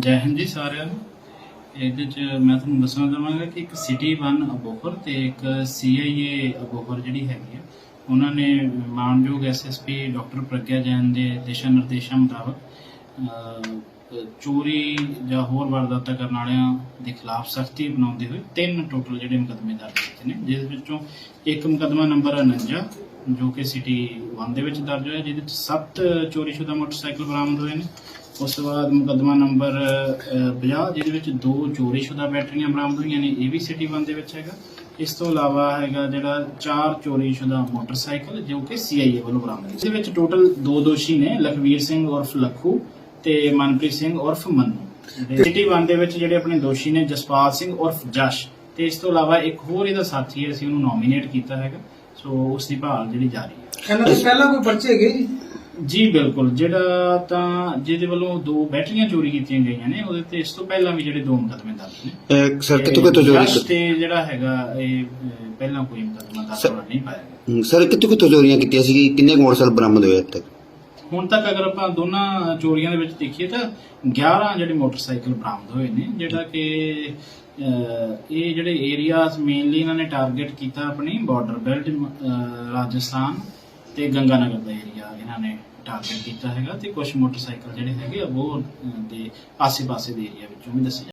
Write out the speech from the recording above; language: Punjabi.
ਜੈ ਹਿੰਦ ਜੀ ਸਾਰਿਆਂ ਨੂੰ। ਇਹਦੇ ਚ ਮੈਂ ਤੁਹਾਨੂੰ ਦੱਸਣਾ ਚਾਹਾਂਗਾ ਕਿ ਇੱਕ ਸਿਟੀ ਵਨ ਅਬੋਹਰ ਤੇ ਇੱਕ ਸੀਆਈਏ ਅਬੋਹਰ ਜਿਹੜੀ ਹੈਗੀ ਆ, ਉਹਨਾਂ ਨੇ ਮਾਨਯੋਗ ਐਸਐਸਪੀ ਡਾਕਟਰ ਪ੍ਰਗਿਆ ਜੈਨ ਦੇ ਦਿਸ਼ਾ ਨਿਰਦੇਸ਼ਾਂ ਮੁਤਾਬਕ ਚੋਰੀ ਜਾਂ ਹੋਰ ਵਾਰਦਾਤਾਂ ਕਰਨ ਵਾਲਿਆਂ ਦੇ ਖਿਲਾਫ ਸਖਤੀ ਬਣਾਉਂਦੇ ਹੋਏ ਤਿੰਨ ਟੋਟਲ ਜਿਹੜੇ ਮੁਕੱਦਮੇ ਦਰਜ ਕੀਤੇ ਨੇ, ਜਿਸ ਵਿੱਚੋਂ ਇੱਕ ਮੁਕੱਦਮਾ ਨੰਬਰ 49 ਜੋ ਕਿ ਸਿਟੀ 1 ਦੇ ਵਿੱਚ ਦਰਜ ਹੋਇਆ ਜਿਹਦੇ ਵਿੱਚ 7 ਚੋਰੀਸ਼ੁਦਾ ਮੋਟਰਸਾਈਕਲ ਬਰਾਮਦ ਹੋਏ ਨੇ। ਉਸ ਤੋਂ ਬਾਅਦ ਮੁਕਦਮਾ ਨੰਬਰ 50 ਜਿਹਦੇ ਵਿੱਚ ਦੋ ਚੋਰੀਸ਼ੁਦਾ ਬੈਟਰੀਆਂ ਬਰਾਮਦ ਹੋਈਆਂ ਨੇ ਇਹ ਵੀ ਸਿਟੀ 1 ਦੇ ਵਿੱਚ ਹੈਗਾ। ਇਸ ਤੋਂ ਇਲਾਵਾ ਹੈਗਾ ਜਿਹੜਾ ਚਾਰ ਚੋਰੀਸ਼ੁਦਾ ਮੋਟਰਸਾਈਕਲ ਜੋ ਕਿ ਸੀਆਈਏ ਵੱਲੋਂ ਬਰਾਮਦ ਇਸ ਦੇ ਵਿੱਚ ਟੋਟਲ ਦੋ ਦੋਸ਼ੀ ਨੇ ਲਖਵੀਰ ਸਿੰਘ ਉਰਫ ਲੱਖੂ ਤੇ ਮਨਪ੍ਰੀਤ ਸਿੰਘ ਉਰਫ ਮੰਨੂ। ਸਿਟੀ 1 ਦੇ ਵਿੱਚ ਜਿਹੜੇ ਆਪਣੇ ਦੋਸ਼ੀ ਨੇ ਜਸਪਾਲ ਸਿੰਘ ਉਰਫ ਜਸ਼। ਤੇ ਇਸ ਤੋਂ ਇਲਾਵਾ ਇੱਕ ਹੋਰ ਇਹਦਾ ਸਾਥੀ ਹੈ ਅਸੀਂ ਉਹਨੂੰ ਨੋਮੀਨੇਟ ਕੀਤਾ ਹੈਗਾ। ਸੋ ਉਸ ਦੀ ਭਾਲ ਜਿਹੜੀ ਜਾਰੀ ਹੈ। ਇਹਨਾਂ ਤੋਂ ਪਹਿਲਾਂ ਕੋਈ ਪਰਚੇ ਹੈਗੇ ਜੀ? ਜੀ ਬਿਲਕੁਲ। ਜਿਹੜਾ ਤਾਂ ਜਿਹਦੇ ਵੱਲੋਂ ਦੋ ਬੈਟਰੀਆਂ ਚੋਰੀ ਕੀਤੀਆਂ ਗਈਆਂ ਨੇ ਉਹਦੇ ਤੇ ਇਸ ਤੋਂ ਪਹਿਲਾਂ ਵੀ ਜਿਹੜੇ ਦੋ ਮੁਕੱਦਮੇ ਦਰਜ ਨੇ। ਸਰ ਕਿੱਥੋਂ ਕਿੱਥੋਂ ਚੋਰੀ ਜਸ਼ ਤੇ ਜਿਹੜਾ ਹੈਗਾ ਇਹ ਅਹ, ਪਹਿਲਾਂ ਕੋਈ ਮੁਕੱਦਮਾ ਦਰਜ ਹੋਣਾ ਨਹੀਂ ਪਾਇਆ ਗਿਆ। ਸਰ ਕਿੱਥੋਂ ਕਿੱਥੋਂ ਚੋਰੀਆਂ ਕੀਤੀਆਂ ਸੀ ਕਿੰਨੇ ਕੁ ਮੋਟਰਸਾਈਕਲ ਬਰਾਮਦ ਹੋਏ ਅੱਜ ਤੱਕ ਹੁਣ ਤੱਕ ਅਗਰ ਆਪਾਂ ਦੋਨਾਂ ਚੋਰੀਆਂ ਦੇ ਵਿੱਚ ਦੇਖੀਏ ਤਾਂ 11 ਜਿਹੜੇ ਮੋਟਰਸਾਈਕਲ ਬਰਾਮਦ ਹੋਏ ਨੇ, ਜਿਹੜਾ ਕਿ ਇਹ ਜਿਹੜੇ ਏਰੀਆਜ਼ ਮੇਨਲੀ ਇਹਨਾਂ ਨੇ ਟਾਰਗੇਟ ਕੀਤਾ ਆਪਣੀ ਬਾਰਡਰ ਬੈਲਟ ਰਾਜਸਥਾਨ ਤੇ ਗੰਗਾਨਗਰ ਦਾ ਏਰੀਆ ਇਹਨਾਂ ਨੇ ਟਾਰਗੇਟ ਕੀਤਾ ਹੈਗਾ ਤੇ ਕੁਝ ਮੋਟਰਸਾਈਕਲ ਜਿਹੜੇ ਹੈਗੇ ਆ ਉਹ ਦੇ ਆਸੇ-ਪਾਸੇ ਦੇ ਏਰੀਆ ਵਿੱਚੋਂ ਵੀ ਦੱਸੇ